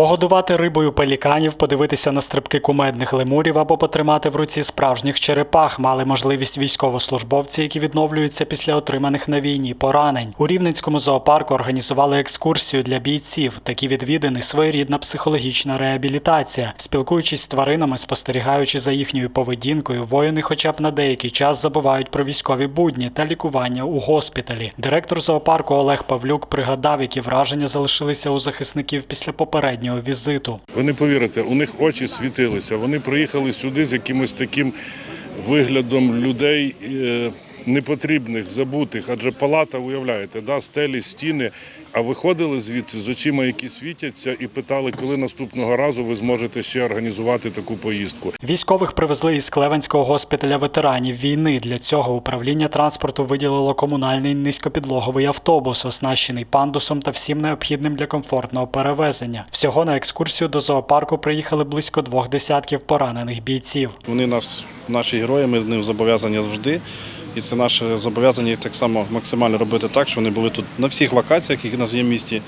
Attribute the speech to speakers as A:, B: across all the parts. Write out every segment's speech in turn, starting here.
A: Погодувати рибою пеліканів, подивитися на стрибки кумедних лемурів або потримати в руці справжніх черепах мали можливість військовослужбовці, які відновлюються після отриманих на війні поранень. У Рівненському зоопарку організували екскурсію для бійців. Такі відвідини своєрідна психологічна реабілітація. Спілкуючись з тваринами, спостерігаючи за їхньою поведінкою, воїни, хоча б на деякий час забувають про військові будні та лікування у госпіталі. Директор зоопарку Олег Павлюк пригадав, які враження залишилися у захисників після попереднього візиту.
B: Ви не повірите, у них очі світилися. Вони приїхали сюди з якимось таким виглядом людей е, непотрібних, забутих. Адже палата, уявляєте, да, стелі, стіни. А виходили звідси з очима, які світяться, і питали, коли наступного разу ви зможете ще організувати таку поїздку.
A: Військових привезли із Клевенського госпіталя ветеранів війни. Для цього управління транспорту виділило комунальний низькопідлоговий автобус, оснащений пандусом та всім необхідним для комфортного перевезення. Всього на екскурсію до зоопарку приїхали близько двох десятків поранених бійців.
C: Вони нас, наші герої, ми з ним зобов'язані завжди. І це наше зобов'язання їх так само максимально робити так, що вони були тут на всіх локаціях, які в нас є в місті,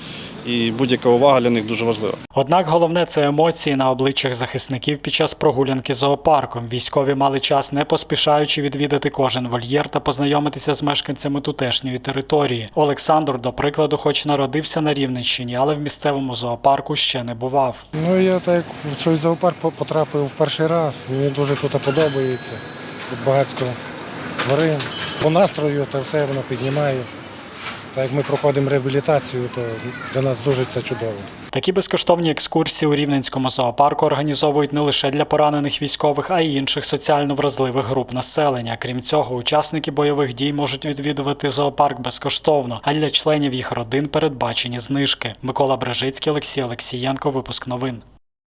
C: і будь-яка увага для них дуже важлива.
A: Однак головне це емоції на обличчях захисників під час прогулянки зоопарком. Військові мали час, не поспішаючи відвідати кожен вольєр та познайомитися з мешканцями тутешньої території. Олександр, до прикладу, хоч народився на Рівненщині, але в місцевому зоопарку ще не бував.
D: Ну я так в цей зоопарк по- потрапив в перший раз. Мені дуже тут подобається. Тут багатько тварин. По настрою та все воно піднімає. Так як ми проходимо реабілітацію, то для нас дуже це чудово.
A: Такі безкоштовні екскурсії у Рівненському зоопарку організовують не лише для поранених військових, а й інших соціально вразливих груп населення. Крім цього, учасники бойових дій можуть відвідувати зоопарк безкоштовно, а для членів їх родин передбачені знижки. Микола Брежицький, Олексій Олексієнко, випуск новин.